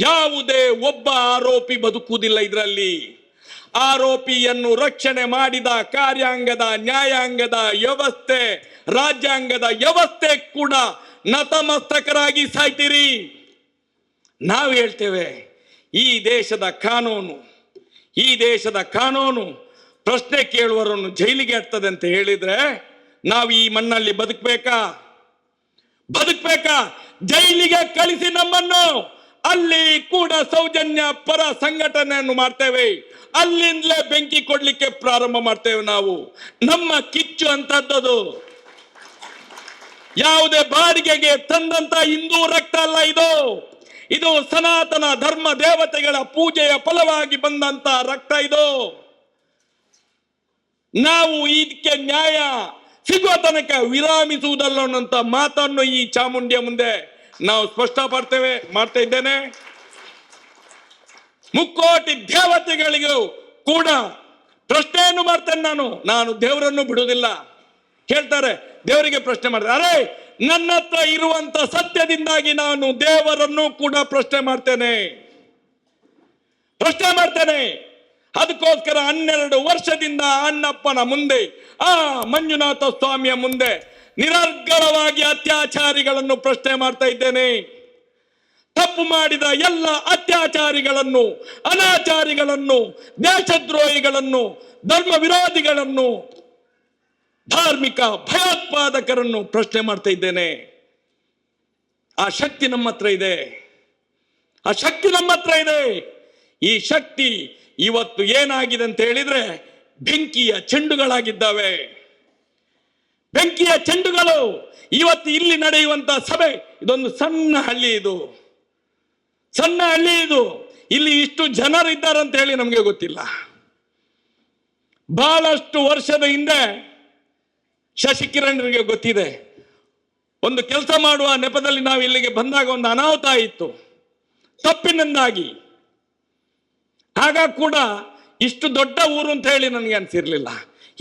ಯಾವುದೇ ಒಬ್ಬ ಆರೋಪಿ ಬದುಕುವುದಿಲ್ಲ ಇದರಲ್ಲಿ. ಆರೋಪಿಯನ್ನು ರಕ್ಷಣೆ ಮಾಡಿದ ಕಾರ್ಯಾಂಗದ, ನ್ಯಾಯಾಂಗದ ವ್ಯವಸ್ಥೆ, ರಾಜ್ಯಾಂಗದ ವ್ಯವಸ್ಥೆ ಕೂಡ ನತಮಸ್ತಕರಾಗಿ ಸಾಯ್ತೀರಿ. ನಾವು ಹೇಳ್ತೇವೆ, ಈ ದೇಶದ ಕಾನೂನು, ಈ ದೇಶದ ಕಾನೂನು ಪ್ರಶ್ನೆ ಕೇಳುವರನ್ನು ಜೈಲಿಗೆ ಹಾಕ್ತದೆ ಅಂತ ಹೇಳಿದ್ರೆ ನಾವು ಈ ಮಣ್ಣಲ್ಲಿ ಬದುಕಬೇಕಾ? ಬದುಕಬೇಕಾ? ಜೈಲಿಗೆ ಕಳಿಸಿ ನಮ್ಮನ್ನು! ಅಲ್ಲಿ ಕೂಡ ಸೌಜನ್ಯ ಪರ ಸಂಘಟನೆಯನ್ನು ಮಾಡ್ತೇವೆ. ಅಲ್ಲಿಂದಲೇ ಬೆಂಕಿ ಕೊಡ್ಲಿಕ್ಕೆ ಪ್ರಾರಂಭ ಮಾಡ್ತೇವೆ ನಾವು. ನಮ್ಮ ಕಿಚ್ಚು ಅಂತದ್ದು ಯಾವುದೇ ಬಾಡಿಗೆಗೆ ತಂದಂತ ಹಿಂದೂ ರಕ್ತ ಅಲ್ಲ ಇದು. ಇದು ಸನಾತನ ಧರ್ಮ ದೇವತೆಗಳ ಪೂಜೆಯ ಫಲವಾಗಿ ಬಂದಂತ ರಕ್ತ ಇದು. ನಾವು ಇದಕ್ಕೆ ನ್ಯಾಯ ಸಿಗುವ ತನಕ ವಿರಾಮಿಸುವುದಲ್ಲ ಮಾತನ್ನು ಈ ಚಾಮುಂಡಿಯ ಮುಂದೆ ನಾವು ಸ್ಪಷ್ಟಪಡ್ತೇವೆ ಮಾಡ್ತಾ ಇದ್ದೇನೆ. ಮುಕ್ಕೋಟಿ ದೇವತೆಗಳಿಗೂ ಕೂಡ ಪ್ರಶ್ನೆಯನ್ನು ಮಾಡ್ತೇನೆ ನಾನು. ನಾನು ದೇವರನ್ನು ಬಿಡುವುದಿಲ್ಲ. ಕೇಳ್ತಾರೆ ದೇವರಿಗೆ ಪ್ರಶ್ನೆ ಮಾಡ್ತಾರೆ. ಅರೆ ನನ್ನ ಹತ್ರ ಇರುವಂತ ಸತ್ಯದಿಂದಾಗಿ ನಾನು ದೇವರನ್ನು ಕೂಡ ಪ್ರಶ್ನೆ ಮಾಡ್ತೇನೆ. ಪ್ರಶ್ನೆ ಮಾಡ್ತೇನೆ. ಅದಕ್ಕೋಸ್ಕರ ಹನ್ನೆರಡು ವರ್ಷದಿಂದ ಅಣ್ಣಪ್ಪನ ಮುಂದೆ, ಆ ಮಂಜುನಾಥ ಸ್ವಾಮಿಯ ಮುಂದೆ ನಿರರ್ಗಳವಾಗಿ ಅತ್ಯಾಚಾರಿಗಳನ್ನು ಪ್ರಶ್ನೆ ಮಾಡ್ತಾ ಇದ್ದೇನೆ. ತಪ್ಪು ಮಾಡಿದ ಎಲ್ಲ ಅತ್ಯಾಚಾರಿಗಳನ್ನು, ಅನಾಚಾರಿಗಳನ್ನು ದೇಶದ್ರೋಹಿಗಳನ್ನು ಧರ್ಮ ವಿರೋಧಿಗಳನ್ನು ಧಾರ್ಮಿಕ ಭಯೋತ್ಪಾದಕರನ್ನು ಪ್ರಶ್ನೆ ಮಾಡ್ತಾ ಇದ್ದೇನೆ. ಆ ಶಕ್ತಿ ನಮ್ಮ ಹತ್ರ ಇದೆ. ಆ ಶಕ್ತಿ ನಮ್ಮ ಹತ್ರ ಇದೆ. ಈ ಶಕ್ತಿ ಇವತ್ತು ಏನಾಗಿದೆ ಅಂತ ಹೇಳಿದ್ರೆ, ಬೆಂಕಿಯ ಚೆಂಡುಗಳಾಗಿದ್ದಾವೆ. ಬೆಂಕಿಯ ಚೆಂಡುಗಳು ಇವತ್ತು ಇಲ್ಲಿ ನಡೆಯುವಂತ ಸಭೆ, ಇದೊಂದು ಸಣ್ಣ ಹಳ್ಳಿ ಇದು. ಸಣ್ಣ ಹಳ್ಳಿ ಇದು. ಇಲ್ಲಿ ಇಷ್ಟು ಜನರು ಇದ್ದಾರೆ ಅಂತ ಹೇಳಿ ನಮಗೆ ಗೊತ್ತಿಲ್ಲ. ಬಹಳಷ್ಟು ವರ್ಷದ ಹಿಂದೆ ಶಶಿಕಿರಣ್ರಿಗೆ ಗೊತ್ತಿದೆ. ಒಂದು ಕೆಲಸ ಮಾಡುವ ನೆಪದಲ್ಲಿ ನಾವು ಇಲ್ಲಿಗೆ ಬಂದಾಗ ಒಂದು ಅನಾಹುತ ಇತ್ತು. ತಪ್ಪಿನಿಂದಾಗಿ. ಆಗ ಕೂಡ ಇಷ್ಟು ದೊಡ್ಡ ಊರು ಅಂತ ಹೇಳಿ ನನಗೆ ಅನಿಸಿರ್ಲಿಲ್ಲ.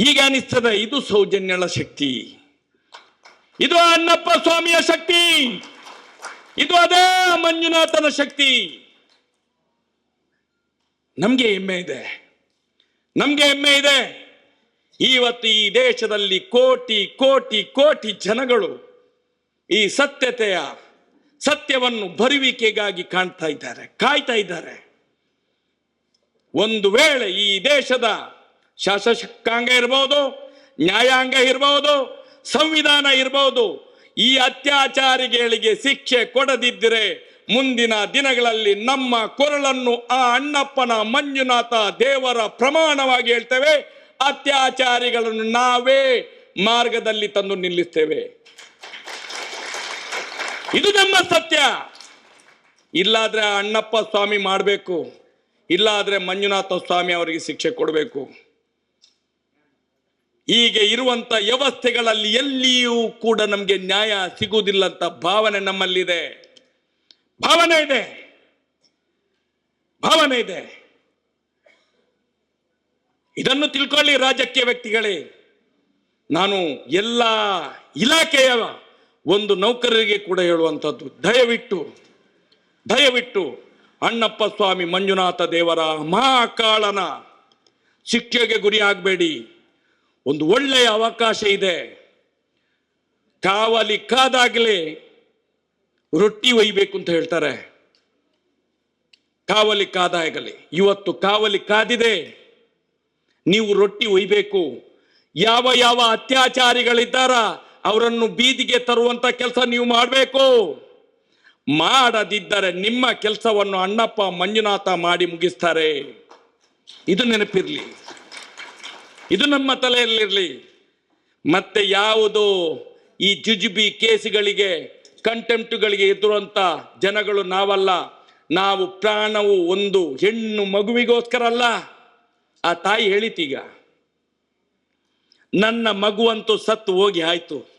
ಈಗ ಅನಿಸ್ತದೆ, ಇದು ಸೌಜನ್ಯಳ ಶಕ್ತಿ. ಇದು ಅನ್ನಪ್ಪ ಸ್ವಾಮಿಯ ಶಕ್ತಿ. ಇದು ಅದೇ ಮಂಜುನಾಥನ ಶಕ್ತಿ. ನಮ್ಗೆ ಹೆಮ್ಮೆ ಇದೆ. ನಮ್ಗೆ ಹೆಮ್ಮೆ ಇದೆ. ಇವತ್ತು ಈ ದೇಶದಲ್ಲಿ ಕೋಟಿ ಕೋಟಿ ಕೋಟಿ ಜನಗಳು ಈ ಸತ್ಯತೆಯ, ಸತ್ಯವನ್ನು ಬರುವಿಕೆಗಾಗಿ ಕಾಣ್ತಾ ಇದ್ದಾರೆ, ಕಾಯ್ತಾ ಇದ್ದಾರೆ. ಒಂದು ವೇಳೆ ಈ ದೇಶದ ಶಾಸಕಾಂಗ ಇರಬಹುದು ನ್ಯಾಯಾಂಗ ಇರಬಹುದು ಸಂವಿಧಾನ ಇರಬಹುದು ಈ ಅತ್ಯಾಚಾರಿಗಳಿಗೆ ಶಿಕ್ಷೆ ಕೊಡದಿದ್ದರೆ ಮುಂದಿನ ದಿನಗಳಲ್ಲಿ ನಮ್ಮ ಕೊರಳನ್ನು ಆ ಅಣ್ಣಪ್ಪನ ಮಂಜುನಾಥ ದೇವರ ಪ್ರಮಾಣವಾಗಿ ಹೇಳ್ತೇವೆ, ಅತ್ಯಾಚಾರಿಗಳನ್ನು ನಾವೇ ಮಾರ್ಗದಲ್ಲಿ ತಂದು ನಿಲ್ಲಿಸ್ತೇವೆ. ಇದು ನಮ್ಮ ಸತ್ಯ. ಇಲ್ಲಾದ್ರೆ ಅಣ್ಣಪ್ಪ ಸ್ವಾಮಿ ಮಾಡಬೇಕು, ಇಲ್ಲಾದ್ರೆ ಮಂಜುನಾಥ ಸ್ವಾಮಿ ಅವರಿಗೆ ಶಿಕ್ಷೆ ಕೊಡಬೇಕು. ಹೀಗೆ ಇರುವಂತ ವ್ಯವಸ್ಥೆಗಳಲ್ಲಿ ಎಲ್ಲಿಯೂ ಕೂಡ ನಮಗೆ ನ್ಯಾಯ ಸಿಗುವುದಿಲ್ಲ ಅಂತ ಭಾವನೆ ನಮ್ಮಲ್ಲಿದೆ. ಭಾವನೆ ಇದೆ. ಭಾವನೆ ಇದೆ. ಇದನ್ನು ತಿಳ್ಕೊಳ್ಳಿ ರಾಜಕೀಯ ವ್ಯಕ್ತಿಗಳೇ. ನಾನು ಎಲ್ಲ ಇಲಾಖೆಯ ಒಂದು ನೌಕರರಿಗೆ ಕೂಡ ಹೇಳುವಂಥದ್ದು. ದಯವಿಟ್ಟು ದಯವಿಟ್ಟು ಅಣ್ಣಪ್ಪ ಸ್ವಾಮಿ ಮಂಜುನಾಥ ದೇವರ ಮಹಾಕಾಳನ ಶಿಕ್ಷೆಗೆ ಗುರಿ ಆಗಬೇಡಿ ಒಂದು ಒಳ್ಳೆಯ ಅವಕಾಶ ಇದೆ. ಕಾವಲಿ ಕಾದಾಗಲೇ ರೊಟ್ಟಿ ಒಯ್ಬೇಕು ಅಂತ ಹೇಳ್ತಾರೆ. ಕಾವಲಿ ಕಾದಾಗಲಿ, ಇವತ್ತು ಕಾವಲಿ ಕಾದಿದೆ. ನೀವು ರೊಟ್ಟಿ ಒಯ್ಬೇಕು. ಯಾವ ಯಾವ ಅತ್ಯಾಚಾರಿಗಳಿದ್ದಾರ, ಅವರನ್ನು ಬೀದಿಗೆ ತರುವಂತ ಕೆಲಸ ನೀವು ಮಾಡಬೇಕು. ಮಾಡದಿದ್ದರೆ ನಿಮ್ಮ ಕೆಲಸವನ್ನು ಅಣ್ಣಪ್ಪ ಮಂಜುನಾಥ ಮಾಡಿ ಮುಗಿಸ್ತಾರೆ. ಇದು ನೆನಪಿರ್ಲಿ. ಇದು ನಮ್ಮ ತಲೆಯಲ್ಲಿರಲಿ. ಮತ್ತೆ ಯಾವುದು ಈ ಜುಜುಬಿ ಕೇಸುಗಳಿಗೆ ಕಂಟೆಂಪ್ಟ್ಗಳಿಗೆ ಎದುರುವಂತ ಜನಗಳು ನಾವಲ್ಲ. ನಾವು ಪ್ರಾಣವು ಒಂದು ಹೆಣ್ಣು ಮಗುವಿಗೋಸ್ಕರ ಅಲ್ಲ. ಆ ತಾಯಿ ಹೇಳಿತೀಗ ನನ್ನ ಮಗುವಂತೂ ಸತ್ತು ಹೋಗಿ ಆಯ್ತು.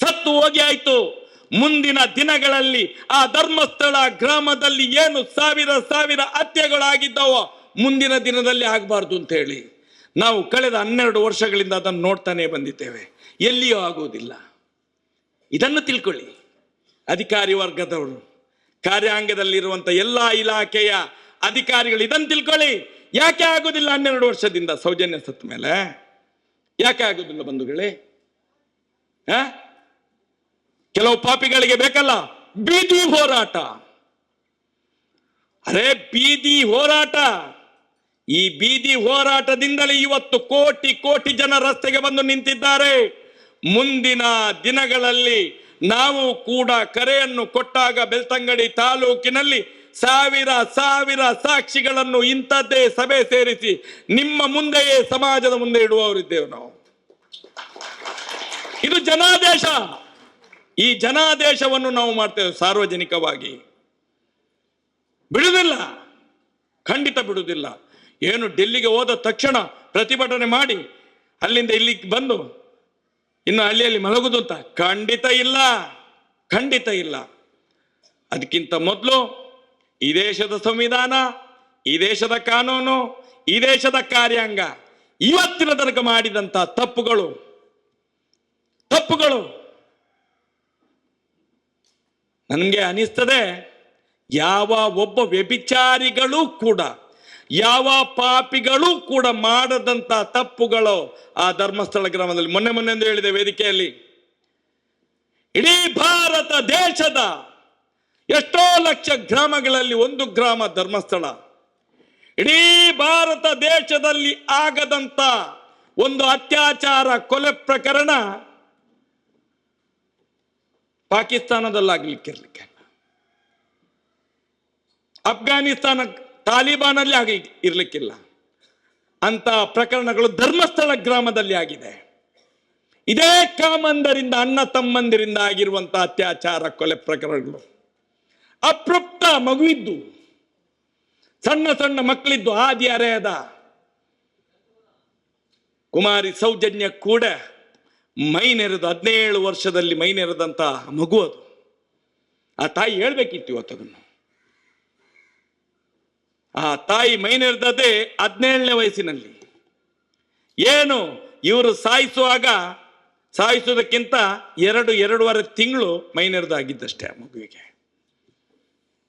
ಸತ್ತು ಹೋಗಿ ಆಯ್ತು. ಮುಂದಿನ ದಿನಗಳಲ್ಲಿ ಆ ಧರ್ಮಸ್ಥಳ ಗ್ರಾಮದಲ್ಲಿ ಏನು ಸಾವಿರ ಸಾವಿರ ಹತ್ಯೆಗಳಾಗಿದ್ದಾವೋ ಮುಂದಿನ ದಿನದಲ್ಲಿ ಆಗಬಾರ್ದು ಅಂತ ಹೇಳಿ. ನಾವು ಕಳೆದ ಹನ್ನೆರಡು ವರ್ಷಗಳಿಂದ ಅದನ್ನು ನೋಡ್ತಾನೆ ಬಂದಿದ್ದೇವೆ. ಎಲ್ಲಿಯೂ ಆಗುವುದಿಲ್ಲ. ಇದನ್ನು ತಿಳ್ಕೊಳ್ಳಿ. ಅಧಿಕಾರಿ ವರ್ಗದವರು, ಕಾರ್ಯಾಂಗದಲ್ಲಿರುವಂಥ ಎಲ್ಲಾ ಇಲಾಖೆಯ ಅಧಿಕಾರಿಗಳು ಇದನ್ನು ತಿಳ್ಕೊಳ್ಳಿ. ಯಾಕೆ ಆಗುದಿಲ್ಲ ಹನ್ನೆರಡು ವರ್ಷದಿಂದ ಸೌಜನ್ಯ ಸತ್ತ ಮೇಲೆ? ಯಾಕೆ ಆಗೋದಿಲ್ಲ ಬಂಧುಗಳೇ? ಕೆಲವು ಪಾಪಿಗಳಿಗೆ ಬೇಕಲ್ಲ? ಬೀದಿ ಹೋರಾಟ. ಅರೆ ಬೀದಿ ಹೋರಾಟ. ಈ ಬೀದಿ ಹೋರಾಟದಿಂದಲೇ ಇವತ್ತು ಕೋಟಿ ಕೋಟಿ ಜನ ರಸ್ತೆಗೆ ಬಂದು ನಿಂತಿದ್ದಾರೆ. ಮುಂದಿನ ದಿನಗಳಲ್ಲಿ ನಾವು ಕೂಡ ಕರೆಯನ್ನು ಕೊಟ್ಟಾಗ ಬೆಳ್ತಂಗಡಿ ತಾಲೂಕಿನಲ್ಲಿ ಸಾವಿರ ಸಾವಿರ ಸಾಕ್ಷಿಗಳನ್ನು ಇಂಥದ್ದೇ ಸಭೆ ಸೇರಿಸಿ ನಿಮ್ಮ ಮುಂದೆಯೇ ಸಮಾಜದ ಮುಂದೆ ಇಡುವವರಿದ್ದೇವೆ ನಾವು. ಇದು ಜನಾದೇಶ. ಈ ಜನಾದೇಶವನ್ನು ನಾವು ಮಾಡ್ತೇವೆ ಸಾರ್ವಜನಿಕವಾಗಿ. ಬಿಡುವುದಿಲ್ಲ. ಖಂಡಿತ ಬಿಡುವುದಿಲ್ಲ. ಏನು ಡೆಲ್ಲಿಗೆ ಹೋದ ತಕ್ಷಣ ಪ್ರತಿಭಟನೆ ಮಾಡಿ ಅಲ್ಲಿಂದ ಇಲ್ಲಿಗೆ ಬಂದು ಇನ್ನು ಹಳ್ಳಿಯಲ್ಲಿ ಮಲಗುದು ಅಂತ? ಖಂಡಿತ ಇಲ್ಲ. ಖಂಡಿತ ಇಲ್ಲ. ಅದಕ್ಕಿಂತ ಮೊದಲು ಈ ದೇಶದ ಸಂವಿಧಾನ, ಈ ದೇಶದ ಕಾನೂನು, ಈ ದೇಶದ ಕಾರ್ಯಾಂಗ ಇವತ್ತಿನ ತನಕ ಮಾಡಿದಂಥ ತಪ್ಪುಗಳು ತಪ್ಪುಗಳು. ನನಗೆ ಅನಿಸ್ತದೆ, ಯಾವ ಒಬ್ಬ ವ್ಯಭಿಚಾರಿಗಳು ಕೂಡ ಯಾವ ಪಾಪಿಗಳು ಕೂಡ ಮಾಡದಂತ ತಪ್ಪುಗಳು ಆ ಧರ್ಮಸ್ಥಳ ಗ್ರಾಮದಲ್ಲಿ. ಮೊನ್ನೆ ಮೊನ್ನೆ ಎಂದು ಹೇಳಿದೆ ವೇದಿಕೆಯಲ್ಲಿ. ಇಡೀ ಭಾರತ ದೇಶದ ಎಷ್ಟೋ ಲಕ್ಷ ಗ್ರಾಮಗಳಲ್ಲಿ ಒಂದು ಗ್ರಾಮ ಧರ್ಮಸ್ಥಳ. ಇಡೀ ಭಾರತ ದೇಶದಲ್ಲಿ ಆಗದಂತ ಒಂದು ಅತ್ಯಾಚಾರ ಕೊಲೆ ಪ್ರಕರಣ ಪಾಕಿಸ್ತಾನದಲ್ಲಾಗ್ಲಿಕ್ಕಿರ್ಲಿಕ್ಕೆ ಅಫ್ಘಾನಿಸ್ತಾನ ತಾಲಿಬಾನಲ್ಲಿ ಆಗಿ ಇರ್ಲಿಕ್ಕಿಲ್ಲ. ಅಂತ ಪ್ರಕರಣಗಳು ಧರ್ಮಸ್ಥಳ ಗ್ರಾಮದಲ್ಲಿ ಆಗಿದೆ. ಇದೇ ಕಾಮಂದರಿಂದ, ಅಣ್ಣ ತಮ್ಮಂದಿರಿಂದ ಆಗಿರುವಂತಹ ಅತ್ಯಾಚಾರ, ಕೊಲೆ ಪ್ರಕರಣಗಳು. ಅಪ್ರಪ್ತ ಮಗುವಿದ್ದು, ಸಣ್ಣ ಸಣ್ಣ ಮಕ್ಕಳಿದ್ದು ಆದಿ ಅರೆಯದ ಕುಮಾರಿ ಸೌಜನ್ಯ ಕೂಡ ಮೈ ನೆರೆದು, ಹದಿನೇಳು ವರ್ಷದಲ್ಲಿ ಮೈನೆರೆದಂತಹ ಮಗು ಅದು. ಆ ತಾಯಿ ಹೇಳ್ಬೇಕಿತ್ತು ಇವತ್ತು ಅದನ್ನು. ಆ ತಾಯಿ ಮೈ ನೆರೆದದ್ದೇ ಹದಿನೇಳನೇ ವಯಸ್ಸಿನಲ್ಲಿ. ಏನು ಇವರು ಸಾಯಿಸುವಾಗ, ಸಾಯಿಸುವುದಕ್ಕಿಂತ ಎರಡು, ಎರಡೂವರೆ ತಿಂಗಳು ಮೈ ನೆರೆದಾಗಿದ್ದಷ್ಟೇ ಆ ಮಗುವಿಗೆ.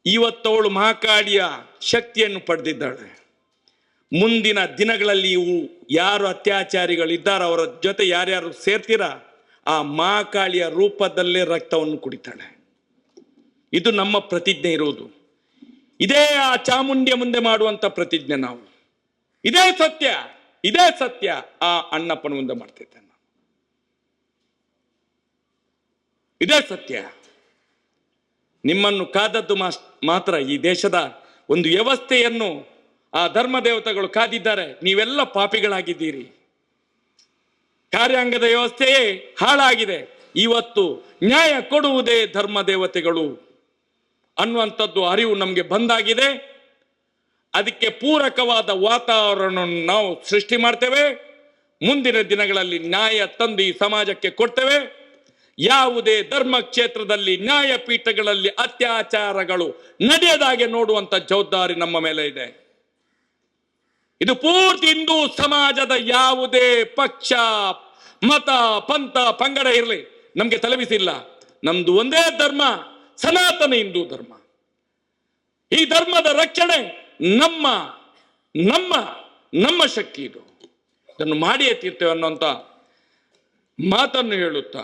ಇವತ್ತವಳು ಮಹಾಕಾಳಿಯ ಶಕ್ತಿಯನ್ನು ಪಡೆದಿದ್ದಾಳೆ. ಮುಂದಿನ ದಿನಗಳಲ್ಲಿ ಇವು ಯಾರು ಅತ್ಯಾಚಾರಿಗಳಿದ್ದಾರೋ ಅವರ ಜೊತೆ ಯಾರ್ಯಾರು ಸೇರ್ತೀರಾ, ಆ ಮಹಾಕಾಳಿಯ ರೂಪದಲ್ಲೇ ರಕ್ತವನ್ನು ಕುಡಿತಾಳೆ. ಇದು ನಮ್ಮ ಪ್ರತಿಜ್ಞೆ ಇರುವುದು. ಇದೇ ಆ ಚಾಮುಂಡಿಯ ಮುಂದೆ ಮಾಡುವಂತ ಪ್ರತಿಜ್ಞೆ ನಾವು. ಇದೇ ಸತ್ಯ ಇದೇ ಸತ್ಯ ಆ ಅಣ್ಣಪ್ಪನ ಮುಂದೆ ಮಾಡ್ತಿದ್ದೆ ನಾನು ಇದೇ ಸತ್ಯ. ನಿಮ್ಮನ್ನು ಕಾದದ್ದು ಮಾತ್ರ ಈ ದೇಶದ ಒಂದು ವ್ಯವಸ್ಥೆಯನ್ನು ಆ ಧರ್ಮ ದೇವತೆಗಳು ಕಾದಿದ್ದಾರೆ. ನೀವೆಲ್ಲ ಪಾಪಿಗಳಾಗಿದ್ದೀರಿ. ಕಾರ್ಯಾಂಗದ ವ್ಯವಸ್ಥೆಯೇ ಹಾಳಾಗಿದೆ. ಇವತ್ತು ನ್ಯಾಯ ಕೊಡುವುದೇ ಧರ್ಮ ದೇವತೆಗಳು ಅನ್ನುವಂಥದ್ದು ಅರಿವು ನಮಗೆ ಬಂದಾಗಿದೆ. ಅದಕ್ಕೆ ಪೂರಕವಾದ ವಾತಾವರಣವನ್ನು ನಾವು ಸೃಷ್ಟಿ ಮಾಡ್ತೇವೆ. ಮುಂದಿನ ದಿನಗಳಲ್ಲಿ ನ್ಯಾಯ ತಂದು ಸಮಾಜಕ್ಕೆ ಕೊಡ್ತೇವೆ. ಯಾವುದೇ ಧರ್ಮ ಕ್ಷೇತ್ರದಲ್ಲಿ ನ್ಯಾಯಪೀಠಗಳಲ್ಲಿ ಅತ್ಯಾಚಾರಗಳು ನಡೆಯದಾಗೆ ನೋಡುವಂತ ಜವಾಬ್ದಾರಿ ನಮ್ಮ ಮೇಲೆ ಇದೆ. ಇದು ಪೂರ್ತಿ ಹಿಂದೂ ಸಮಾಜದ ಯಾವುದೇ ಪಕ್ಷ, ಮತ, ಪಂಥ, ಪಂಗಡ ಇರಲಿ ನಮ್ಗೆ ತಲೆಬಿಸಿಲ್ಲ ನಮ್ದು ಒಂದೇ ಧರ್ಮ. ಸನಾತನ ಹಿಂದೂ ಧರ್ಮ. ಈ ಧರ್ಮದ ರಕ್ಷಣೆ ನಮ್ಮ ನಮ್ಮ ನಮ್ಮ ಶಕ್ತಿ ಇದು. ಇದನ್ನು ಮಾಡಿಯೇ ತೀರ್ತೇವೆ ಅನ್ನುವಂತ ಮಾತನ್ನು ಹೇಳುತ್ತಾ.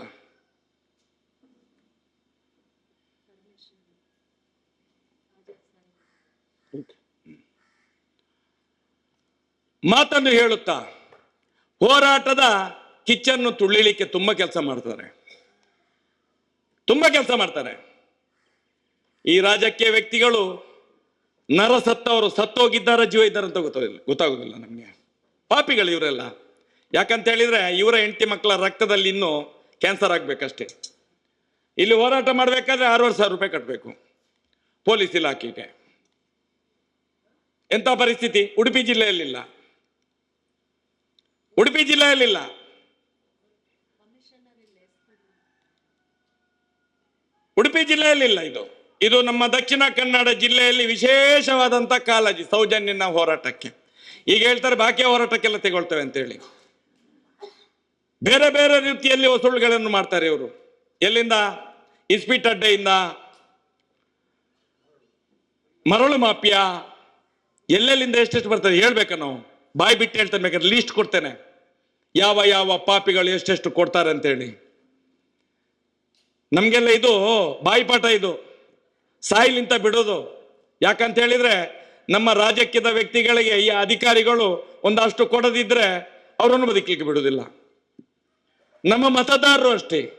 ಮಾತನ್ನು ಹೇಳುತ್ತಾ. ಹೋರಾಟದ ಕಿಚ್ಚನ್ನು ತುಳಿಲಿಕ್ಕೆ ತುಂಬಾ ಕೆಲಸ ಮಾಡ್ತಾರೆ. ತುಂಬಾ ಕೆಲಸ ಮಾಡ್ತಾರೆ. ಈ ರಾಜಕೀಯ ವ್ಯಕ್ತಿಗಳು ನರ ಸತ್ತವರು ಸತ್ತೋಗಿದ್ದಾರ, ಜೀವ ಇದ್ದಾರೆ ಅಂತ ಗೊತ್ತಾಗಿಲ್ಲ ಗೊತ್ತಾಗೋದಿಲ್ಲ ನಮಗೆ. ಪಾಪಿಗಳು ಇವರೆಲ್ಲ. ಯಾಕಂತ ಹೇಳಿದ್ರೆ ಇವರ ಹೆಂಡತಿ ಮಕ್ಕಳ ರಕ್ತದಲ್ಲಿ ಇನ್ನೂ ಕ್ಯಾನ್ಸರ್ ಆಗ್ಬೇಕಷ್ಟೇ. ಇಲ್ಲಿ ಹೋರಾಟ ಮಾಡಬೇಕಾದ್ರೆ ಆರೂವರೆ ಸಾವಿರ ರೂಪಾಯಿ ಕಟ್ಟಬೇಕು ಪೊಲೀಸ್ ಇಲಾಖೆಗೆ. ಎಂಥ ಪರಿಸ್ಥಿತಿ? ಉಡುಪಿ ಜಿಲ್ಲೆಯಲ್ಲಿಲ್ಲ. ಉಡುಪಿ ಜಿಲ್ಲೆಯಲ್ಲಿಲ್ಲ. ಉಡುಪಿ ಜಿಲ್ಲೆಯಲ್ಲಿಲ್ಲ ಇದು. ಇದು ನಮ್ಮ ದಕ್ಷಿಣ ಕನ್ನಡ ಜಿಲ್ಲೆಯಲ್ಲಿ ವಿಶೇಷವಾದಂಥ ಕಾಳಜಿ, ಸೌಜನ್ಯನ ಹೋರಾಟಕ್ಕೆ. ಈಗ ಹೇಳ್ತಾರೆ ಬಾಕಿ ಹೋರಾಟಕ್ಕೆಲ್ಲ ತಗೊಳ್ತೇವೆ ಅಂತೇಳಿ ಬೇರೆ ಬೇರೆ ರೀತಿಯಲ್ಲಿ ವಸೂಳುಗಳನ್ನು ಮಾಡ್ತಾರೆ ಇವರು. ಎಲ್ಲಿಂದ? ಇಸ್ಪೀಟ್ ಅಡ್ಡೆಯಿಂದ. ಮರಳು ಮಾಫಿಯಾ. ಎಲ್ಲೆಲ್ಲಿಂದ ಎಷ್ಟೆಷ್ಟು ಬರ್ತದೆ ಹೇಳ್ಬೇಕ ನಾವು? ಬಾಯಿ ಬಿಟ್ಟು ಹೇಳ್ತೇನೆ ಬೇಕಾದ್ರೆ ಲೀಸ್ಟ್ ಕೊಡ್ತೇನೆ. ಯಾವ ಯಾವ ಪಾಪಿಗಳು ಎಷ್ಟೆಷ್ಟು ಕೊಡ್ತಾರೆ ಅಂತೇಳಿ ನಮಗೆಲ್ಲ ಇದು ಬಾಯಿಪಾಠ ಇದು. ಸಾಯಿಲಿಂತ ಬಿಡೋದು. ಯಾಕಂತ ಹೇಳಿದ್ರೆ ನಮ್ಮ ರಾಜಕೀಯದ ವ್ಯಕ್ತಿಗಳಿಗೆ ಈ ಅಧಿಕಾರಿಗಳು ಒಂದಷ್ಟು ಕೊಡದಿದ್ರೆ ಅವರನ್ನು ಬದುಕಲಿಕ್ಕೆ ಬಿಡುವುದಿಲ್ಲ. ನಮ್ಮ ಮತದಾರರು ಅಷ್ಟೇ.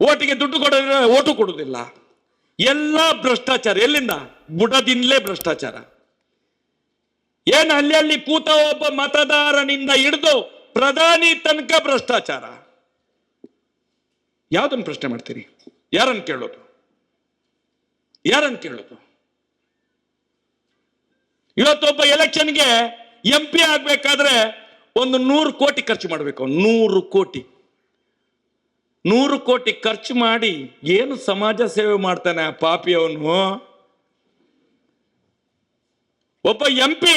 ಓಟಿಗೆ ದುಡ್ಡು ಕೊಡೋದ್ರೆ ಓಟು ಕೊಡುವುದಿಲ್ಲ. ಎಲ್ಲ ಭ್ರಷ್ಟಾಚಾರ, ಎಲ್ಲಿಂದ? ಬುಡದಿಂದಲೇ ಭ್ರಷ್ಟಾಚಾರ. ಏನು ಅಲ್ಲಿ ಅಲ್ಲಿ ಕೂತ ಒಬ್ಬ ಮತದಾರನಿಂದ ಹಿಡಿದು ಪ್ರಧಾನಿ ತನಕ ಭ್ರಷ್ಟಾಚಾರ? ಯಾವ್ದನ್ನು ಪ್ರಶ್ನೆ ಮಾಡ್ತೀರಿ? ಯಾರನ್ನು ಕೇಳೋದು? ಯಾರನ್ನು ಕೇಳೋದು? ಇವತ್ತೊಬ್ಬ ಎಲೆಕ್ಷನ್ಗೆ ಎಂ ಪಿ ಆಗ್ಬೇಕಾದ್ರೆ ಒಂದು ನೂರು ಕೋಟಿ ಖರ್ಚು ಮಾಡಬೇಕು. ನೂರು ಕೋಟಿ. ನೂರು ಕೋಟಿ ಖರ್ಚು ಮಾಡಿ ಏನು ಸಮಾಜ ಸೇವೆ ಮಾಡ್ತಾನೆ ಆ ಪಾಪಿ ಅವನು? ಒಬ್ಬ ಎಂ ಪಿ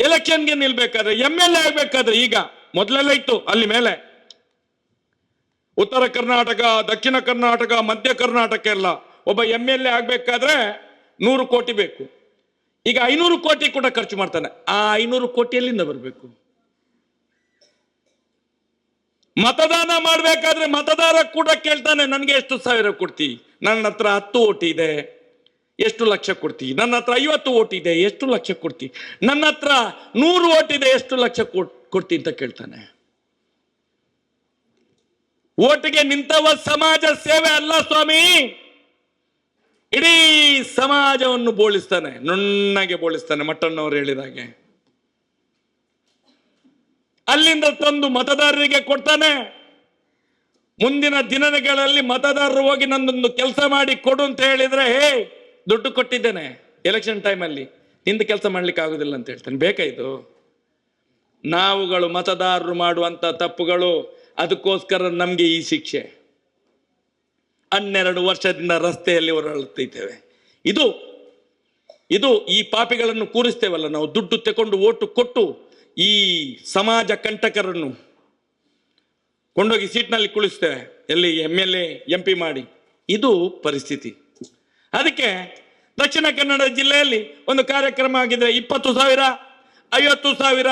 ಎಲೆಕ್ಷನ್ಗೆ ನಿಲ್ಬೇಕಾದ್ರೆ ಎಂ ಎಲ್ ಎ ಆಗ್ಬೇಕಾದ್ರೆ ಈಗ ಮೊದಲೆಲ್ಲ ಇತ್ತು ಅಲ್ಲಿ ಮೇಲೆ. ಉತ್ತರ ಕರ್ನಾಟಕ, ದಕ್ಷಿಣ ಕರ್ನಾಟಕ, ಮಧ್ಯ ಕರ್ನಾಟಕ ಎಲ್ಲ. ಒಬ್ಬ ಎಂ ಎಲ್ ಎ ಆಗ್ಬೇಕಾದ್ರೆ ನೂರು ಕೋಟಿ ಬೇಕು. ಈಗ ಐನೂರು ಕೋಟಿ ಕೂಡ ಖರ್ಚು ಮಾಡ್ತಾನೆ. ಆ ಐನೂರು ಕೋಟಿ ಎಲ್ಲಿಂದ ಬರಬೇಕು. ಮತದಾನ ಮಾಡಬೇಕಾದ್ರೆ ಮತದಾರ ಕೂಡ ಕೇಳ್ತಾನೆ, ನನಗೆ ಎಷ್ಟು ಸಾವಿರ ಕೊಡ್ತಿ? ನನ್ನ ಹತ್ರ ಹತ್ತು ಓಟಿ ಇದೆ. ಎಷ್ಟು ಲಕ್ಷ ಕೊಡ್ತಿ? ನನ್ನ ಹತ್ರ ಐವತ್ತು ಓಟ್ ಇದೆ. ಎಷ್ಟು ಲಕ್ಷ ಕೊಡ್ತಿ? ನನ್ನ ಹತ್ರ ನೂರು ಓಟ್ ಇದೆ. ಎಷ್ಟು ಲಕ್ಷ ಕೊಡ್- ಕೊಡ್ತಿ? ಅಂತ ಕೇಳ್ತಾನೆ. ಓಟಿಗೆ ನಿಂತವ ಸಮಾಜ ಸೇವೆ ಅಲ್ಲ ಸ್ವಾಮಿ. ಇಡೀ ಸಮಾಜವನ್ನು ಬೋಳಿಸ್ತಾನೆ, ನುಣ್ಣಗೆ ಬೋಳಿಸ್ತಾನೆ ಮಟ್ಟಣ್ಣವರು ಹೇಳಿದಾಗೆ. ಅಲ್ಲಿಂದ ತಂದು ಮತದಾರರಿಗೆ ಕೊಡ್ತಾನೆ. ಮುಂದಿನ ದಿನಗಳಲ್ಲಿ ಮತದಾರರು ಹೋಗಿ ನನ್ನೊಂದು ಕೆಲಸ ಮಾಡಿ ಕೊಡು ಅಂತ ಹೇಳಿದ್ರೆ, ಹೇ, ದುಡ್ಡು ಕೊಟ್ಟಿದ್ದೇನೆ ಎಲೆಕ್ಷನ್ ಟೈಮಲ್ಲಿ ನಿಂದ ಕೆಲಸ ಮಾಡ್ಲಿಕ್ಕೆ ಆಗುದಿಲ್ಲ ಅಂತ ಹೇಳ್ತಾನೆ. ಬೇಕಾಯ್ತು ನಾವುಗಳು ಮತದಾರರು ಮಾಡುವಂತ ತಪ್ಪುಗಳು, ಅದಕ್ಕೋಸ್ಕರ ನಮಗೆ ಈ ಶಿಕ್ಷೆ. ಹನ್ನೆರಡು ವರ್ಷದಿಂದ ರಸ್ತೆಯಲ್ಲಿ ಹೊರಳುತ್ತಿದ್ದೇವೆ ಇದು ಇದು ಈ ಪಾಪಿಗಳನ್ನು ಕೂರಿಸ್ತೇವಲ್ಲ, ನಾವು ದುಡ್ಡು ತಗೊಂಡು ಓಟು ಕೊಟ್ಟು ಈ ಸಮಾಜ ಕಂಟಕರನ್ನು ಕೊಂಡೋಗಿ ಸೀಟ್ನಲ್ಲಿ ಕುಳಿಸ್ತೇವೆ. ಎಲ್ಲಿ ಎಂ ಎಲ್ ಎ ಪಿ ಮಾಡಿ. ಇದು ಪರಿಸ್ಥಿತಿ. ಅದಕ್ಕೆ ದಕ್ಷಿಣ ಕನ್ನಡ ಜಿಲ್ಲೆಯಲ್ಲಿ ಒಂದು ಕಾರ್ಯಕ್ರಮ ಆಗಿದ್ರೆ ಇಪ್ಪತ್ತು ಸಾವಿರ, ಐವತ್ತು ಸಾವಿರ,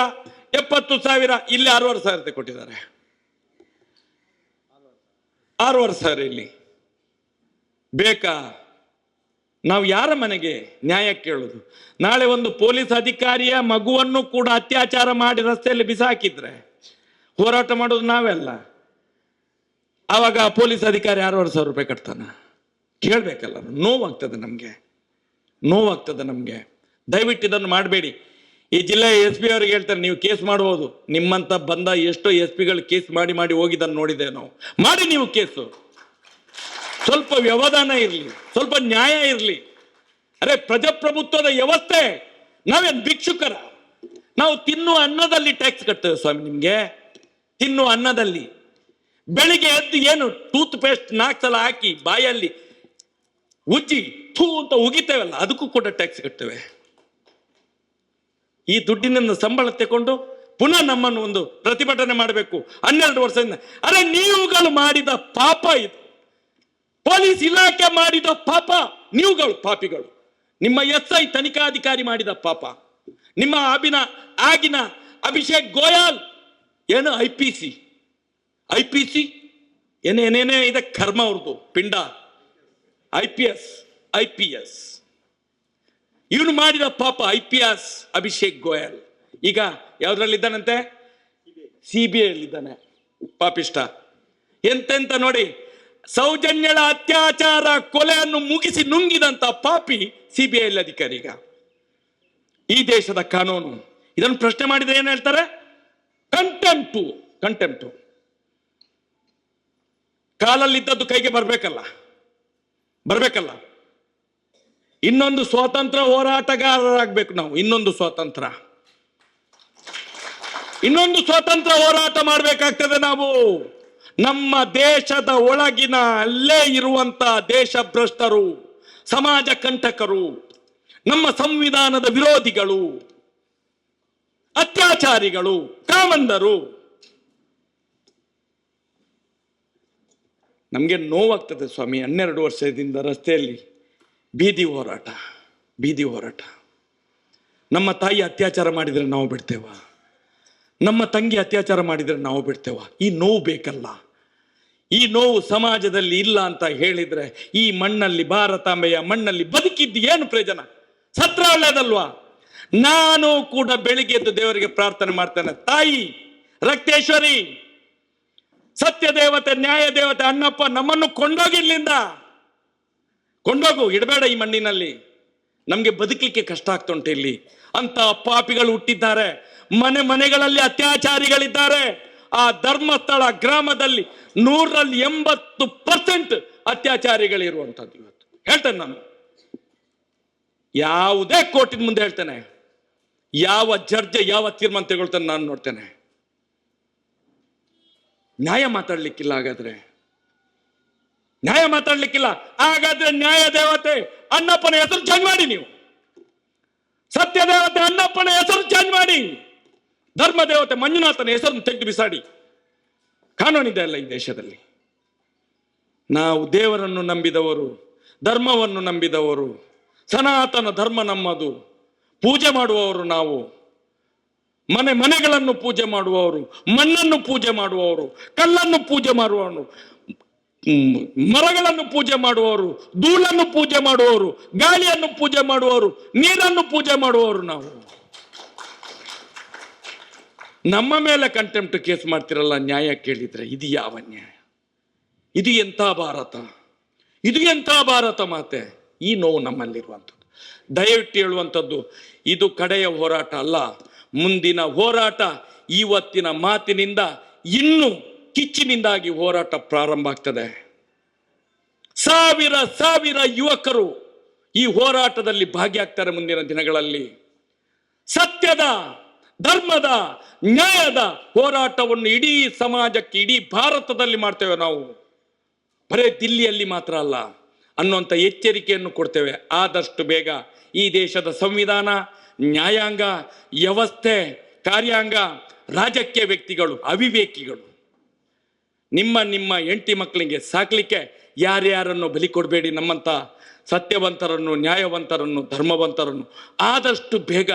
ಎಪ್ಪತ್ತು ಸಾವಿರ, ಇಲ್ಲಿ ಆರೂವರೆ ಸಾವಿರ ಕೊಟ್ಟಿದ್ದಾರೆ ಆರೂವರೆ ಸಾವಿರ ಇಲ್ಲಿ. ಬೇಕಾ? ನಾವು ಯಾರ ಮನೆಗೆ ನ್ಯಾಯ ಕೇಳೋದು? ನಾಳೆ ಒಂದು ಪೊಲೀಸ್ ಅಧಿಕಾರಿಯ ಮಗುವನ್ನು ಕೂಡ ಅತ್ಯಾಚಾರ ಮಾಡಿ ರಸ್ತೆಯಲ್ಲಿ ಬಿಸಾಕಿದ್ರೆ ಹೋರಾಟ ಮಾಡೋದು ನಾವೆಲ್ಲ. ಆವಾಗ ಪೊಲೀಸ್ ಅಧಿಕಾರಿ ಆರೂವರೆ ಸಾವಿರ ರೂಪಾಯಿ ಕಟ್ತಾನ? ಕೇಳಬೇಕಲ್ಲ, ನೋವಾಗ್ತದೆ ನಮಗೆ. ನೋವಾಗ್ತದೆ ನಮಗೆ. ದಯವಿಟ್ಟು ಇದನ್ನು ಮಾಡಬೇಡಿ. ಈ ಜಿಲ್ಲೆಯ ಎಸ್ ಪಿ ಅವ್ರಿಗೆ ಹೇಳ್ತಾರೆ, ನೀವು ಕೇಸ್ ಮಾಡ್ಬೋದು. ನಿಮ್ಮಂತ ಬಂದ ಎಷ್ಟೋ ಎಸ್ ಪಿಗಳು ಕೇಸ್ ಮಾಡಿ ಮಾಡಿ ಹೋಗಿದ್ದನ್ನು ನೋಡಿದ್ದೇವೆ ನಾವು. ಮಾಡಿ ನೀವು ಕೇಸು. ಸ್ವಲ್ಪ ವ್ಯವಧಾನ ಇರಲಿ, ಸ್ವಲ್ಪ ನ್ಯಾಯ ಇರಲಿ. ಅರೆ ಪ್ರಜಾಪ್ರಭುತ್ವದ ವ್ಯವಸ್ಥೆ, ನಾವೇನು ಭಿಕ್ಷುಕರ? ನಾವು ತಿನ್ನುವ ಅನ್ನದಲ್ಲಿ ಟ್ಯಾಕ್ಸ್ ಕಟ್ತೇವೆ ಸ್ವಾಮಿ ನಿಮಗೆ. ತಿನ್ನುವ ಅನ್ನದಲ್ಲಿ. ಬೆಳಿಗ್ಗೆ ಎದ್ದು ಏನು ಟೂತ್ ಪೇಸ್ಟ್ ನಾಲ್ಕು ಸಲ ಹಾಕಿ ಬಾಯಲ್ಲಿ ಉಜ್ಜಿ, ಥೂ ಅಂತ ಉಗಿತೇವಲ್ಲ, ಅದಕ್ಕೂ ಕೂಡ ಟ್ಯಾಕ್ಸ್ ಕಟ್ತೇವೆ. ಈ ದುಡ್ಡಿನಿಂದ ಸಂಬಳ ತಗೊಂಡು ಪುನಃ ನಮ್ಮನ್ನು ಒಂದು ಪ್ರತಿಭಟನೆ ಮಾಡಬೇಕು. ಹನ್ನೆರಡು ವರ್ಷದಿಂದ. ಅರೆ ನೀವುಗಳು ಮಾಡಿದ ಪಾಪ ಇದು. ಪೊಲೀಸ್ ಇಲಾಖೆ ಮಾಡಿದ ಪಾಪ ನೀವುಗಳು, ಪಾಪಿಗಳು. ನಿಮ್ಮ ಎಸ್ ಐ ತನಿಖಾಧಿಕಾರಿ ಮಾಡಿದ ಪಾಪ. ನಿಮ್ಮ ಅಭಿನ ಆಗಿನ ಅಭಿಷೇಕ್ ಗೋಯಲ್, ಏನು I P C? I P C? ಏನೇನೇನೇ ಇದೆ ಕರ್ಮ ಅವ್ರದ್ದು ಪಿಂಡ. I P S, I P S. ಇವನು ಮಾಡಿದ ಪಾಪ I P S Abhishek Goyal. ಈಗ ಯಾವ್ದ್ರಲ್ಲಿದ್ದಾನಂತೆ? C B ಐಲಿದ್ದಾನೆ ಪಾಪಿಷ್ಟ. ಎಂತೆಂತ ನೋಡಿ ಸೌಜನ್ಯಳ ಅತ್ಯಾಚಾರ ಕೊಲೆಯನ್ನು ಮುಗಿಸಿ ನುಂಗಿದಂತ ಪಾಪಿ ಸಿಬಿಐ ಅಧಿಕಾರಿಗ. ಈ ದೇಶದ ಕಾನೂನು. ಇದನ್ನು ಪ್ರಶ್ನೆ ಮಾಡಿದ್ರೆ ಏನ್ ಹೇಳ್ತಾರೆ? ಕಂಟೆಂಪ್ಟು ಕಂಟೆಂಟು ಕಾಲಲ್ಲಿದ್ದದ್ದು ಕೈಗೆ ಬರ್ಬೇಕಲ್ಲ. ಬರ್ಬೇಕಲ್ಲ. ಇನ್ನೊಂದು ಸ್ವಾತಂತ್ರ್ಯ ಹೋರಾಟಗಾರರಾಗಬೇಕು ನಾವು. ಇನ್ನೊಂದು ಸ್ವಾತಂತ್ರ್ಯ. ಇನ್ನೊಂದು ಸ್ವಾತಂತ್ರ್ಯ ಹೋರಾಟ ಮಾಡಬೇಕಾಗ್ತದೆ ನಾವು. ನಮ್ಮ ದೇಶದ ಒಳಗಿನ ಅಲ್ಲೇ ಇರುವಂತ ದೇಶಭ್ರಷ್ಟರು, ಸಮಾಜ ಕಂಟಕರು, ನಮ್ಮ ಸಂವಿಧಾನದ ವಿರೋಧಿಗಳು, ಅತ್ಯಾಚಾರಿಗಳು, ಕಾಮಂದರು. ನಮಗೆ ನೋವಾಗ್ತದೆ ಸ್ವಾಮಿ, ಹನ್ನೆರಡು ವರ್ಷದಿಂದ ರಸ್ತೆಯಲ್ಲಿ ಬೀದಿ ಹೋರಾಟ ಬೀದಿ ಹೋರಾಟ. ನಮ್ಮ ತಾಯಿ ಅತ್ಯಾಚಾರ ಮಾಡಿದರೆ ನಾವು ಬಿಡ್ತೇವ? ನಮ್ಮ ತಂಗಿ ಅತ್ಯಾಚಾರ ಮಾಡಿದರೆ ನಾವು ಬಿಡ್ತೇವ? ಈ ನೋವು ಬೇಕಲ್ಲ. ಈ ನೋವು ಸಮಾಜದಲ್ಲಿ ಇಲ್ಲ ಅಂತ ಹೇಳಿದ್ರೆ ಈ ಮಣ್ಣಲ್ಲಿ ಭಾರತಾಂಬೆಯ ಮಣ್ಣಲ್ಲಿ ಬದುಕಿದ್ದು ಏನು ಪ್ರಯೋಜನ? ಸತ್ರ ಒಳ್ಳೇದಲ್ವಾ? ನಾನು ಕೂಡ ಬೆಳಿಗ್ಗೆ ಎದ್ದು ದೇವರಿಗೆ ಪ್ರಾರ್ಥನೆ ಮಾಡ್ತೇನೆ. ತಾಯಿ, ರಕ್ತೇಶ್ವರಿ ಸತ್ಯ ದೇವತೆ ನ್ಯಾಯ ದೇವತೆ ಅಣ್ಣಪ್ಪ ನಮ್ಮನ್ನು ಕೊಂಡೋಗಿ ಇಲ್ಲಿಂದ. ಕೊಂಡೋಗು, ಇಡಬೇಡ ಈ ಮಣ್ಣಿನಲ್ಲಿ. ನಮಗೆ ಬದುಕಲಿಕ್ಕೆ ಕಷ್ಟ ಆಗ್ತುಂಟು ಇಲ್ಲಿ. ಅಂತ ಪಾಪಿಗಳು ಹುಟ್ಟಿದ್ದಾರೆ. ಮನೆ ಮನೆಗಳಲ್ಲಿ ಅತ್ಯಾಚಾರಿಗಳಿದ್ದಾರೆ. ಆ ಧರ್ಮಸ್ಥಳ ಗ್ರಾಮದಲ್ಲಿ ನೂರಲ್ಲಿ ಎಂಬತ್ತು ಪರ್ಸೆಂಟ್ ಅತ್ಯಾಚಾರಿಗಳಿರುವಂಥದ್ದು ಇವತ್ತು. ಹೇಳ್ತೇನೆ ನಾನು. ಯಾವುದೇ ಕೋರ್ಟಿನ ಮುಂದೆ ಹೇಳ್ತೇನೆ. ಯಾವ ಜಡ್ಜ್, ಯಾವ ತೀರ್ಮಾನ ತಗೊಳ್ತಾನೆ ನಾನು ನೋಡ್ತೇನೆ. ನ್ಯಾಯ ಮಾತಾಡ್ಲಿಕ್ಕಿಲ್ಲ ಹಾಗಾದ್ರೆ. ನ್ಯಾಯ ಮಾತಾಡ್ಲಿಕ್ಕಿಲ್ಲ. ಹಾಗಾದ್ರೆ ನ್ಯಾಯ ದೇವತೆ ಅಣ್ಣಪ್ಪನ ಹೆಸರು ಚೇಂಜ್ ಮಾಡಿ ನೀವು. ಸತ್ಯ ದೇವತೆ ಅಣ್ಣಪ್ಪನ ಹೆಸರು ಚೇಂಜ್ ಮಾಡಿ. ಧರ್ಮ ದೇವತೆ ಮಂಜುನಾಥನ ಹೆಸರನ್ನು ತೆಗೆದು ಬಿಸಾಡಿ. ಕಾನೂನಿದೆ ಅಲ್ಲ ಈ ದೇಶದಲ್ಲಿ. ನಾವು ದೇವರನ್ನು ನಂಬಿದವರು, ಧರ್ಮವನ್ನು ನಂಬಿದವರು, ಸನಾತನ ಧರ್ಮ ನಮ್ಮದು. ಪೂಜೆ ಮಾಡುವವರು ನಾವು. ಮನೆ ಮನೆಗಳನ್ನು ಪೂಜೆ ಮಾಡುವವರು, ಮಣ್ಣನ್ನು ಪೂಜೆ ಮಾಡುವವರು, ಕಲ್ಲನ್ನು ಪೂಜೆ ಮಾಡುವವರು ಮರಗಳನ್ನು ಪೂಜೆ ಮಾಡುವವರು, ಧೂಳನ್ನು ಪೂಜೆ ಮಾಡುವವರು, ಗಾಳಿಯನ್ನು ಪೂಜೆ ಮಾಡುವವರು, ನೀರನ್ನು ಪೂಜೆ ಮಾಡುವವರು ನಾವು. ನಮ್ಮ ಮೇಲೆ ಕಂಟೆಂಪ್ಟ್ ಕೇಸ್ ಮಾಡ್ತಿರಲ್ಲ, ನ್ಯಾಯ ಕೇಳಿದ್ರೆ ಇದು ಯಾವ ನ್ಯಾಯ? ಇದು ಎಂಥ ಭಾರತ? ಇದು ಎಂಥ ಭಾರತ ಮಾತೆ? ಈ ನೋವು ನಮ್ಮಲ್ಲಿರುವಂಥದ್ದು. ದಯವಿಟ್ಟು ಹೇಳುವಂಥದ್ದು, ಇದು ಕಡೆಯ ಹೋರಾಟ ಅಲ್ಲ, ಮುಂದಿನ ಹೋರಾಟ ಇವತ್ತಿನ ಮಾತಿನಿಂದ ಇನ್ನು ಕಿಚ್ಚಿನಿಂದಾಗಿ ಹೋರಾಟ ಪ್ರಾರಂಭ ಆಗ್ತದೆ. ಸಾವಿರ ಸಾವಿರ ಯುವಕರು ಈ ಹೋರಾಟದಲ್ಲಿ ಭಾಗಿಯಾಗ್ತಾರೆ ಮುಂದಿನ ದಿನಗಳಲ್ಲಿ. ಸತ್ಯದ ಧರ್ಮದ ನ್ಯಾಯದ ಹೋರಾಟವನ್ನು ಇಡೀ ಸಮಾಜಕ್ಕೆ, ಇಡೀ ಭಾರತದಲ್ಲಿ ಮಾಡ್ತೇವೆ ನಾವು. ಬರೇ ದಿಲ್ಲಿಯಲ್ಲಿ ಮಾತ್ರ ಅಲ್ಲ, ಅನ್ನುವಂಥ ಎಚ್ಚರಿಕೆಯನ್ನು ಕೊಡ್ತೇವೆ. ಆದಷ್ಟು ಬೇಗ ಈ ದೇಶದ ಸಂವಿಧಾನ, ನ್ಯಾಯಾಂಗ, ವ್ಯವಸ್ಥೆ, ಕಾರ್ಯಾಂಗ, ರಾಜಕೀಯ ವ್ಯಕ್ತಿಗಳು, ಅವಿವೇಕಿಗಳು, ನಿಮ್ಮ ನಿಮ್ಮ ಎಂಟಿ ಮಕ್ಕಳಿಗೆ ಸಾಕ್ಲಿಕ್ಕೆ ಯಾರ್ಯಾರನ್ನು ಬಲಿ ಕೊಡಬೇಡಿ ನಮ್ಮಂಥ ಸತ್ಯವಂತರನ್ನು, ನ್ಯಾಯವಂತರನ್ನು, ಧರ್ಮವಂತರನ್ನು. ಆದಷ್ಟು ಬೇಗ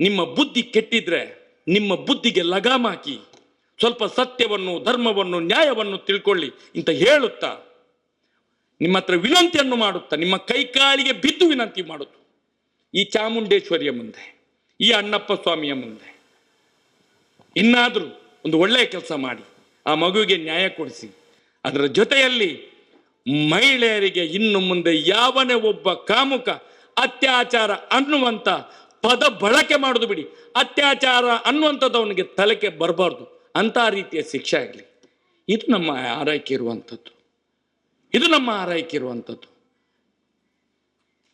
ನಿಮ್ಮ ಬುದ್ಧಿ ಕೆಟ್ಟಿದ್ರೆ ನಿಮ್ಮ ಬುದ್ಧಿಗೆ ಲಗಾಮ್ ಹಾಕಿ, ಸ್ವಲ್ಪ ಸತ್ಯವನ್ನು, ಧರ್ಮವನ್ನು, ನ್ಯಾಯವನ್ನು ತಿಳ್ಕೊಳ್ಳಿ ಅಂತ ಹೇಳುತ್ತಾ, ನಿಮ್ಮ ಹತ್ರ ವಿನಂತಿಯನ್ನು ಮಾಡುತ್ತಾ, ನಿಮ್ಮ ಕೈಕಾಲಿಗೆ ಬಿದ್ದು ವಿನಂತಿ ಮಾಡುತ್ತು, ಈ ಚಾಮುಂಡೇಶ್ವರಿಯ ಮುಂದೆ, ಈ ಅಣ್ಣಪ್ಪ ಸ್ವಾಮಿಯ ಮುಂದೆ, ಇನ್ನಾದರೂ ಒಂದು ಒಳ್ಳೆಯ ಕೆಲಸ ಮಾಡಿ, ಆ ಮಗುವಿಗೆ ನ್ಯಾಯ ಕೊಡಿಸಿ. ಅದರ ಜೊತೆಯಲ್ಲಿ ಮಹಿಳೆಯರಿಗೆ ಇನ್ನು ಮುಂದೆ ಯಾವನೇ ಒಬ್ಬ ಕಾಮುಕ ಅತ್ಯಾಚಾರ ಅನ್ನುವಂಥ ಪದ ಬಳಕೆ ಮಾಡೋದು ಬಿಡಿ. ಅತ್ಯಾಚಾರ ಅನ್ನುವಂಥದ್ದು ಅವನಿಗೆ ತಲೆಗೆ ಬರಬಾರ್ದು. ಅಂಥ ರೀತಿಯ ಶಿಕ್ಷೆ ಆಗಲಿ. ಇದು ನಮ್ಮ ಆರೈಕೆ ಇರುವಂಥದ್ದು. ಇದು ನಮ್ಮ ಆರೈಕೆ ಇರುವಂಥದ್ದು.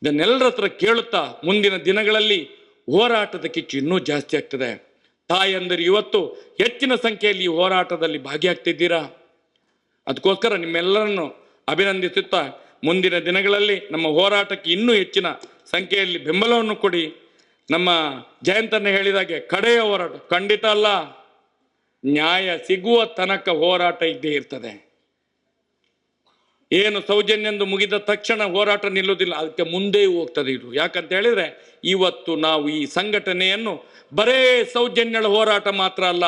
ಇದನ್ನೆಲ್ಲರ ಹತ್ರ ಕೇಳುತ್ತಾ ಮುಂದಿನ ದಿನಗಳಲ್ಲಿ ಹೋರಾಟದ ಕಿಚ್ಚು ಇನ್ನೂ ಜಾಸ್ತಿ ಆಗ್ತದೆ. ತಾಯಂದಿರು ಇವತ್ತು ಹೆಚ್ಚಿನ ಸಂಖ್ಯೆಯಲ್ಲಿ ಹೋರಾಟದಲ್ಲಿ ಭಾಗಿಯಾಗ್ತಿದ್ದೀರಾ? ಅದಕ್ಕೋಸ್ಕರ ನಿಮ್ಮೆಲ್ಲರನ್ನು ಅಭಿನಂದಿಸುತ್ತಾ ಮುಂದಿನ ದಿನಗಳಲ್ಲಿ ನಮ್ಮ ಹೋರಾಟಕ್ಕೆ ಇನ್ನೂ ಹೆಚ್ಚಿನ ಸಂಖ್ಯೆಯಲ್ಲಿ ಬೆಂಬಲವನ್ನು ಕೊಡಿ. ನಮ್ಮ ಜಯಂತನ ಹೇಳಿದಾಗೆ, ಕಡೆಯ ಹೋರಾಟ. ಖಂಡಿತ ಅಲ್ಲ, ನ್ಯಾಯ ಸಿಗುವ ತನಕ ಹೋರಾಟ ಇದ್ದೇ ಇರ್ತದೆ. ಏನು ಸೌಜನ್ಯಂದು ಮುಗಿದ ತಕ್ಷಣ ಹೋರಾಟ ನಿಲ್ಲುವುದಿಲ್ಲ, ಅದಕ್ಕೆ ಮುಂದೆ ಹೋಗ್ತದೆ ಇದು. ಯಾಕಂತ ಹೇಳಿದ್ರೆ, ಇವತ್ತು ನಾವು ಈ ಸಂಘಟನೆಯನ್ನು ಬರೇ ಸೌಜನ್ಯಳ ಹೋರಾಟ ಮಾತ್ರ ಅಲ್ಲ,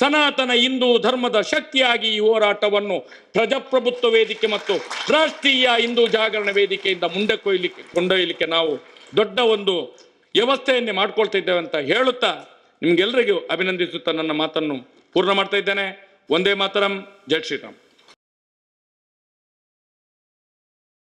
ಸನಾತನ ಹಿಂದೂ ಧರ್ಮದ ಶಕ್ತಿಯಾಗಿ ಈ ಹೋರಾಟವನ್ನು ಪ್ರಜಾಪ್ರಭುತ್ವ ವೇದಿಕೆ ಮತ್ತು ರಾಷ್ಟ್ರೀಯ ಹಿಂದೂ ಜಾಗರಣ ವೇದಿಕೆಯಿಂದ ಮುಂದೆ ಕೊಯ್ಲಿಕ್ಕೆ, ಕೊಂಡೊಯ್ಯಲಿಕ್ಕೆ ನಾವು ದೊಡ್ಡ ಒಂದು ವ್ಯವಸ್ಥೆಯನ್ನೇ ಮಾಡ್ಕೊಳ್ತಾ ಇದ್ದೇವೆ ಅಂತ ಹೇಳುತ್ತಾ ನಿಮ್ಗೆಲ್ಲರಿಗೂ ಅಭಿನಂದಿಸುತ್ತಾ ನನ್ನ ಮಾತನ್ನು ಪೂರ್ಣ ಮಾಡ್ತಾ ಇದ್ದೇನೆ. ಒಂದೇ ಮಾತರಂ, ಜೈ ಶ್ರೀರಾಮ್.